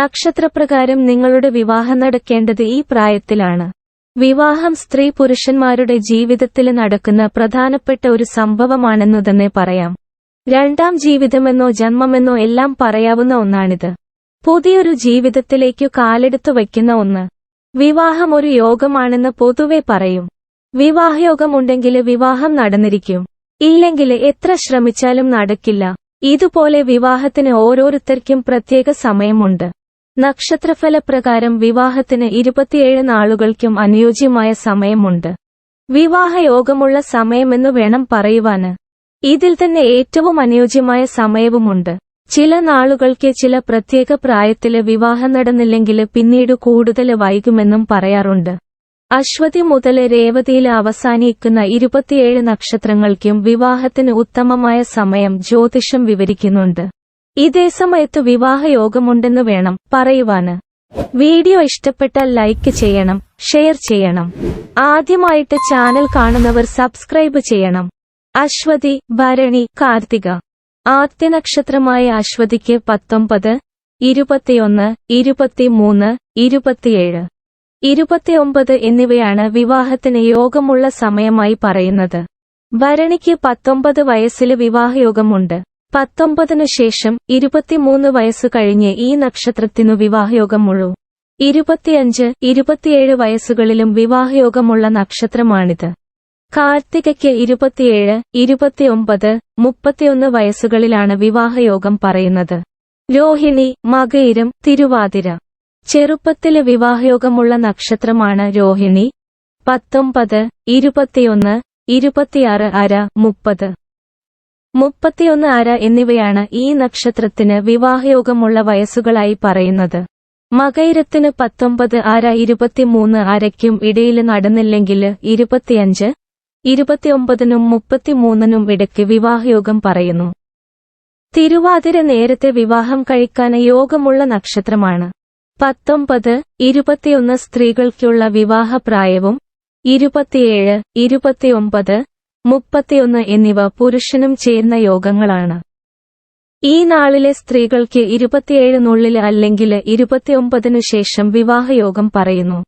നക്ഷത്രപ്രകാരം നിങ്ങളുടെ വിവാഹം നടക്കേണ്ടത് ഈ പ്രായത്തിലാണ്. വിവാഹം സ്ത്രീ പുരുഷന്മാരുടെ ജീവിതത്തിൽ നടക്കുന്ന പ്രധാനപ്പെട്ട ഒരു സംഭവമാണെന്നു തന്നെ പറയാം. രണ്ടാം ജീവിതമെന്നോ ജന്മമെന്നോ എല്ലാം പറയാവുന്ന ഒന്നാണിത്. പുതിയൊരു ജീവിതത്തിലേക്കു കാലെടുത്തു വയ്ക്കുന്ന ഒന്ന്. വിവാഹം ഒരു യോഗമാണെന്ന് പൊതുവെ പറയും. വിവാഹയോഗമുണ്ടെങ്കിൽ വിവാഹം നടന്നിരിക്കും. ഇല്ലെങ്കിൽ എത്ര ശ്രമിച്ചാലും നടക്കില്ല. ഇതുപോലെ വിവാഹത്തിന് ഓരോരുത്തർക്കും പ്രത്യേക സമയമുണ്ട്. നക്ഷത്രഫലപ്രകാരം വിവാഹത്തിന് ഇരുപത്തിയേഴ് നാളുകൾക്കും അനുയോജ്യമായ സമയമുണ്ട്. വിവാഹയോഗമുള്ള സമയമെന്നു വേണം പറയുവാന്. ഇതിൽ തന്നെ ഏറ്റവും അനുയോജ്യമായ സമയവുമുണ്ട്. ചില നാളുകൾക്ക് ചില പ്രത്യേക പ്രായത്തിൽ വിവാഹം നടന്നില്ലെങ്കിൽ പിന്നീട് കൂടുതൽ വൈകുമെന്നും പറയാറുണ്ട്. അശ്വതി മുതൽ രേവതിയിൽ അവസാനിക്കുന്ന ഇരുപത്തിയേഴ് നക്ഷത്രങ്ങൾക്കും വിവാഹത്തിന് ഉത്തമമായ സമയം ജ്യോതിഷം വിവരിക്കുന്നുണ്ട്. ഇതേ സമയത്ത് വിവാഹയോഗമുണ്ടെന്ന് വേണം പറയുവാന്. വീഡിയോ ഇഷ്ടപ്പെട്ടാൽ ലൈക്ക് ചെയ്യണം ഷെയർ ചെയ്യണം. ആദ്യമായിട്ട് ചാനൽ കാണുന്നവർ സബ്സ്ക്രൈബ് ചെയ്യണം. അശ്വതി ഭരണി കാർത്തിക. ആദ്യ നക്ഷത്രമായ അശ്വതിക്ക് പത്തൊമ്പത് ഇരുപത്തിയൊന്ന് ഇരുപത്തിമൂന്ന് ഇരുപത്തിയേഴ്. ഇരുപത്തിയൊമ്പത് എന്നിവയാണ് വിവാഹത്തിന് യോഗമുള്ള സമയമായി പറയുന്നത്. ഭരണിക്ക് പത്തൊമ്പത് വയസ്സിൽ വിവാഹയോഗമുണ്ട്. പത്തൊമ്പതിനു ശേഷം ഇരുപത്തിമൂന്ന് വയസ്സു കഴിഞ്ഞ് ഈ നക്ഷത്രത്തിനു വിവാഹയോഗമുള്ളൂ. ഇരുപത്തിയഞ്ച് ഇരുപത്തിയേഴ് വയസ്സുകളിലും വിവാഹയോഗമുള്ള നക്ഷത്രമാണിത്. കാർത്തികയ്ക്ക് ഇരുപത്തിയേഴ് ഇരുപത്തിയൊമ്പത് മുപ്പത്തിയൊന്ന് വയസ്സുകളിലാണ് വിവാഹയോഗം പറയുന്നത്. രോഹിണി മകയിരം തിരുവാതിര. ചെറുപ്പത്തിൽ വിവാഹയോഗമുള്ള നക്ഷത്രമാണ് രോഹിണി. പത്തൊമ്പത് ഇരുപത്തിയൊന്ന് ഇരുപത്തിയാറ് അര മുപ്പത്. മുപ്പത്തിയൊന്ന് അര എന്നിവയാണ് ഈ നക്ഷത്രത്തിന് വിവാഹയോഗമുള്ള വയസ്സുകളായി പറയുന്നത്. മകയിരത്തിന് പത്തൊമ്പത് അര ഇരുപത്തിമൂന്ന് അരയ്ക്കും ഇടയിൽ നടന്നില്ലെങ്കിൽ ഇരുപത്തിയഞ്ച് ഇരുപത്തിയൊമ്പതിനും മുപ്പത്തിമൂന്നിനും ഇടയ്ക്ക് വിവാഹയോഗം പറയുന്നു. തിരുവാതിര നേരത്തെ വിവാഹം കഴിക്കാൻ യോഗമുള്ള നക്ഷത്രമാണ്. പത്തൊമ്പത് ഇരുപത്തിയൊന്ന് സ്ത്രീകൾക്കുള്ള വിവാഹപ്രായവും ഇരുപത്തിയേഴ് ഇരുപത്തിയൊമ്പത് മുപ്പത്തിയൊന്ന് എന്നിവ പുരുഷനും ചേർന്ന യോഗങ്ങളാണ്. ഈ നാളിലെ സ്ത്രീകൾക്ക് ഇരുപത്തിയേഴിനുള്ളിൽ അല്ലെങ്കിൽ ഇരുപത്തിയൊമ്പതിനു ശേഷം വിവാഹയോഗം പറയുന്നു.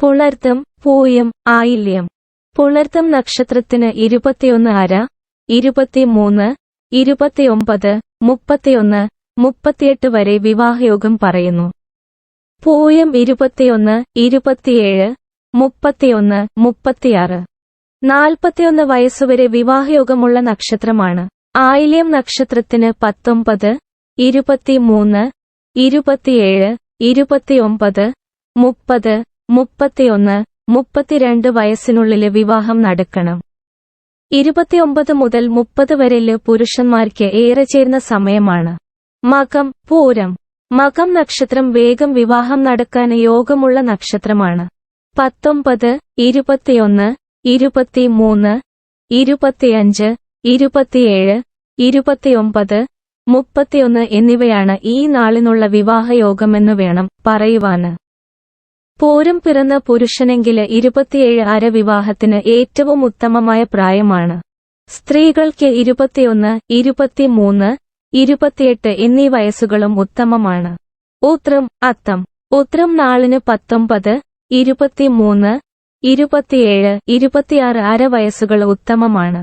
പുളർത്തം പൂയം ആയില്യം. പുളർത്തം നക്ഷത്രത്തിന് ഇരുപത്തിയൊന്ന് അര ഇരുപത്തിമൂന്ന് ഇരുപത്തിയൊമ്പത് മുപ്പത്തിയൊന്ന് മുപ്പത്തിയെട്ട് വരെ വിവാഹയോഗം പറയുന്നു. പൂയം ഇരുപത്തിയൊന്ന് ഇരുപത്തിയേഴ് മുപ്പത്തിയൊന്ന് മുപ്പത്തിയാറ്. നാൽപ്പത്തിയൊന്ന് വയസ്സുവരെ വിവാഹയോഗമുള്ള നക്ഷത്രമാണ്. ആയില്യം നക്ഷത്രത്തിന് പത്തൊമ്പത് ഇരുപത്തിമൂന്ന് ഇരുപത്തിയേഴ് ഇരുപത്തിയൊമ്പത് മുപ്പത് മുപ്പത്തിയൊന്ന് മുപ്പത്തിരണ്ട് വയസ്സിനുള്ളിൽ വിവാഹം നടക്കണം. ഇരുപത്തിയൊമ്പത് മുതൽ മുപ്പത് വരെയിൽ പുരുഷന്മാർക്ക് ഏറെ ചേരുന്ന സമയമാണ്. മകം പൂരം. മകം നക്ഷത്രം വേഗം വിവാഹം നടക്കാൻ യോഗമുള്ള നക്ഷത്രമാണ്. പത്തൊമ്പത് ഇരുപത്തിയൊന്ന് ഇരുപത്തിമൂന്ന് ഇരുപത്തിയഞ്ച് ഇരുപത്തിയേഴ് ഇരുപത്തിയൊമ്പത് മുപ്പത്തിയൊന്ന് എന്നിവയാണ് ഈ നാളിനുള്ള വിവാഹയോഗമെന്നു വേണം പറയുവാന്. പോരും പിറന്ന പുരുഷനെങ്കിൽ ഇരുപത്തിയേഴ് അര വിവാഹത്തിന് ഏറ്റവും ഉത്തമമായ പ്രായമാണ്. സ്ത്രീകൾക്ക് ഇരുപത്തിയൊന്ന് ഇരുപത്തിമൂന്ന് ഇരുപത്തിയെട്ട് എന്നീ വയസ്സുകളും ഉത്തമമാണ്. ഉത്രം അത്തം. ഉത്രം നാളിന് പത്തൊമ്പത് ഇരുപത്തിമൂന്ന് ഇരുപത്തിയേഴ് ഇരുപത്തിയാറ് അര വയസ്സുകൾ ഉത്തമമാണ്.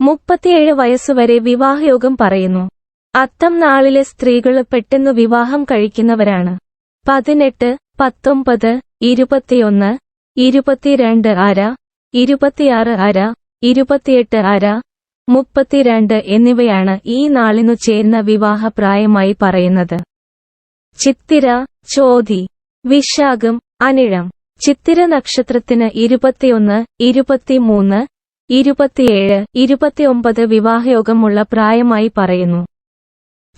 മുപ്പത്തിയേഴ് വയസ്സുവരെ വിവാഹയോഗം പറയുന്നു. അത്തം നാളിലെ സ്ത്രീകൾ പെട്ടെന്ന് വിവാഹം കഴിക്കുന്നവരാണ്. പതിനെട്ട് പത്തൊമ്പത് ഇരുപത്തിയൊന്ന് ഇരുപത്തിരണ്ട് അര ഇരുപത്തിയാറ് അര ഇരുപത്തിയെട്ട് അര മുപ്പത്തിരണ്ട് എന്നിവയാണ് ഈ നാളിനു ചേർന്ന വിവാഹ പ്രായമായി പറയുന്നത്. ചിത്തിര ചോതി വിശാഖം അനിഴം. ചിത്തിര നക്ഷത്രത്തിന് ഇരുപത്തിയൊന്ന് ഇരുപത്തിമൂന്ന് ഇരുപത്തിയേഴ് ഇരുപത്തിയൊമ്പത് വിവാഹയോഗമുള്ള പ്രായമായി പറയുന്നു.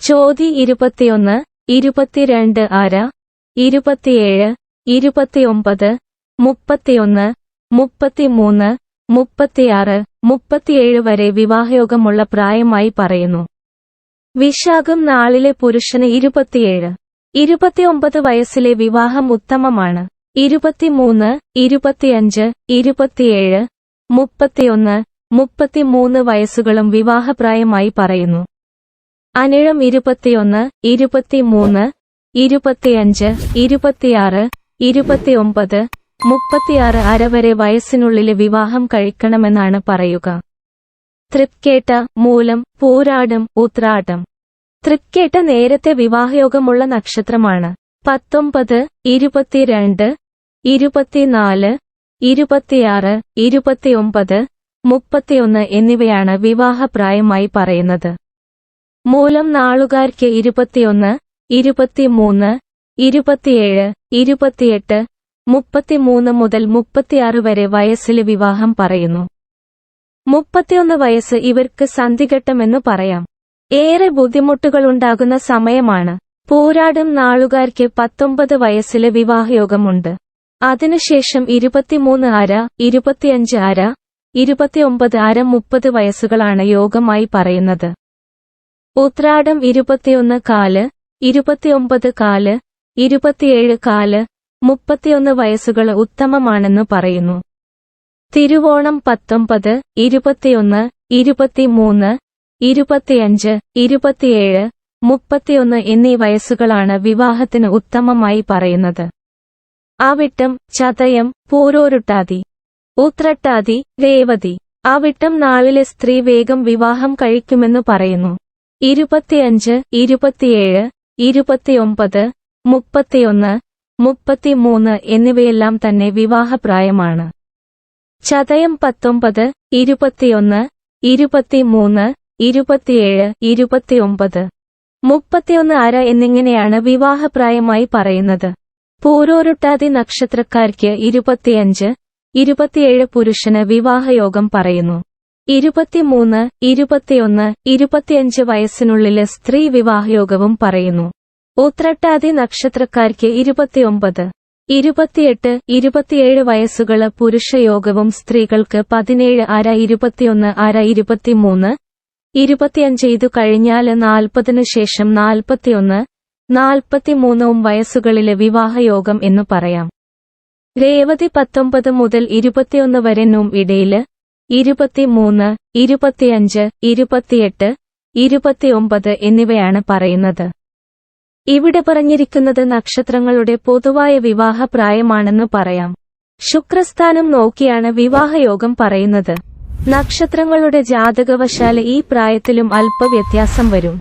ചോതി ഇരുപത്തിയൊന്ന് ഇരുപത്തിരണ്ട് അര ഇരുപത്തിയേഴ് ഇരുപത്തിയൊമ്പത് മുപ്പത്തിയൊന്ന് മുപ്പത്തിമൂന്ന് മുപ്പത്തിയാറ് മുപ്പത്തിയേഴ് വരെ വിവാഹയോഗമുള്ള പ്രായമായി പറയുന്നു. വിശാഖം നാളിലെ പുരുഷന് ഇരുപത്തിയേഴ്. ഇരുപത്തിയൊമ്പത് വയസ്സിലെ വിവാഹം ഉത്തമമാണ്. ഇരുപത്തിമൂന്ന് ഇരുപത്തിയഞ്ച് ഇരുപത്തിയേഴ് മുപ്പത്തിയൊന്ന് മുപ്പത്തിമൂന്ന് വയസ്സുകളും വിവാഹപ്രായമായി പറയുന്നു. അനിഴം ഇരുപത്തിയൊന്ന് ഇരുപത്തിമൂന്ന് ഇരുപത്തിയഞ്ച് ഇരുപത്തിയാറ് ഇരുപത്തിയൊമ്പത് മുപ്പത്തിയാറ് അര വരെ വയസ്സിനുള്ളിലെ വിവാഹം കഴിക്കണമെന്നാണ് പറയുക. തൃപ്കേട്ട മൂലം പൂരാടും ഉത്രാടം. തൃപ്കേട്ട നേരത്തെ വിവാഹയോഗമുള്ള നക്ഷത്രമാണ്. പത്തൊമ്പത് ഇരുപത്തിരണ്ട് ഇരുപത്തിനാല് ഇരുപത്തിയാറ് ഇരുപത്തിയൊമ്പത് മുപ്പത്തിയൊന്ന് എന്നിവയാണ് വിവാഹപ്രായമായി പറയുന്നത്. മൂലം നാളുകാർക്ക് ഇരുപത്തിയൊന്ന് ഇരുപത്തിമൂന്ന് ഇരുപത്തിയേഴ് ഇരുപത്തിയെട്ട് മുപ്പത്തിമൂന്ന് മുതൽ മുപ്പത്തിയാറ് വരെ വയസ്സിൽ വിവാഹം പറയുന്നു. മുപ്പത്തിയൊന്ന് വയസ്സ് ഇവർക്ക് സന്ധിഘട്ടമെന്ന് പറയാം. ഏറെ ബുദ്ധിമുട്ടുകളുണ്ടാകുന്ന സമയമാണ്. പോരാടും നാളുകാർക്ക് പത്തൊമ്പത് വയസ്സിലെ വിവാഹയോഗമുണ്ട്. അതിനുശേഷം ഇരുപത്തിമൂന്ന് അര ഇരുപത്തിയഞ്ച് അര ഇരുപത്തിയൊമ്പത് അര മുപ്പത് വയസ്സുകളാണ് യോഗമായി പറയുന്നത്. ഉത്രാടം ഇരുപത്തിയൊന്ന് കാൽ ഇരുപത്തിയൊമ്പത് കാൽ ഇരുപത്തിയേഴ് കാൽ മുപ്പത്തിയൊന്ന് വയസ്സുകൾ ഉത്തമമാണെന്ന് പറയുന്നു. തിരുവോണം പത്തൊമ്പത് ഇരുപത്തിയൊന്ന് ഇരുപത്തിമൂന്ന് ഇരുപത്തിയഞ്ച് ഇരുപത്തിയേഴ് മുപ്പത്തിയൊന്ന് എന്നീ വയസ്സുകളാണ് വിവാഹത്തിന് ഉത്തമമായി പറയുന്നത്. അവിട്ടം ചതയം പൂരോരുട്ടാതി. ഉത്രട്ടാതി രേവതി. അവിട്ടം നാളിലെ സ്ത്രീ വേഗം വിവാഹം കഴിക്കുമെന്ന് പറയുന്നു. ഇരുപത്തിയഞ്ച് ഇരുപത്തിയേഴ് ഇരുപത്തിയൊമ്പത് മുപ്പത്തിയൊന്ന് മുപ്പത്തിമൂന്ന് എന്നിവയെല്ലാം തന്നെ വിവാഹപ്രായമാണ്. ചതയം പത്തൊമ്പത് ഇരുപത്തിയൊന്ന് ഇരുപത്തിമൂന്ന് ഇരുപത്തിയേഴ് ഇരുപത്തിയൊമ്പത്. മുപ്പത്തിയൊന്ന് അര എന്നിങ്ങനെയാണ് വിവാഹപ്രായമായി പറയുന്നത്. പൂരോരുട്ടാതി നക്ഷത്രക്കാർക്ക് ഇരുപത്തിയഞ്ച് ഇരുപത്തിയേഴ് പുരുഷന് വിവാഹയോഗം പറയുന്നു. ഇരുപത്തിമൂന്ന് ഇരുപത്തിയൊന്ന് ഇരുപത്തിയഞ്ച് വയസ്സിനുള്ളിൽ സ്ത്രീ വിവാഹയോഗവും പറയുന്നു. ഉത്രട്ടാതി നക്ഷത്രക്കാർക്ക് ഇരുപത്തിയൊമ്പത് ഇരുപത്തിയെട്ട് ഇരുപത്തിയേഴ് വയസ്സുകൾ പുരുഷയോഗവും സ്ത്രീകൾക്ക് പതിനേഴ് അര ഇരുപത്തിയൊന്ന് അര ഇരുപത്തിമൂന്ന് ഇരുപത്തിയഞ്ച് ഇതു കഴിഞ്ഞാൽ നാൽപ്പതിനു ശേഷം നാൽപ്പത്തിയൊന്ന് നാൽപ്പത്തിമൂന്നും വയസ്സുകളിലെ വിവാഹയോഗം എന്നു പറയാം. രേവതി പത്തൊമ്പത് മുതൽ ഇരുപത്തിയൊന്ന് വരെനും ഇടയിൽ ഇരുപത്തിമൂന്ന് ഇരുപത്തിയഞ്ച് ഇരുപത്തിയെട്ട് ഇരുപത്തിയൊമ്പത് എന്നിവയാണ് പറയുന്നത്. ഇവിടെ പറഞ്ഞിരിക്കുന്നത് നക്ഷത്രങ്ങളുടെ പൊതുവായ വിവാഹ പ്രായമാണെന്ന് പറയാം. ശുക്രസ്ഥാനം നോക്കിയാണ് വിവാഹയോഗം പറയുന്നത്. നക്ഷത്രങ്ങളുടെ ജാതകവശാൽ ഈ പ്രായത്തിലും അല്പവ്യത്യാസം വരും.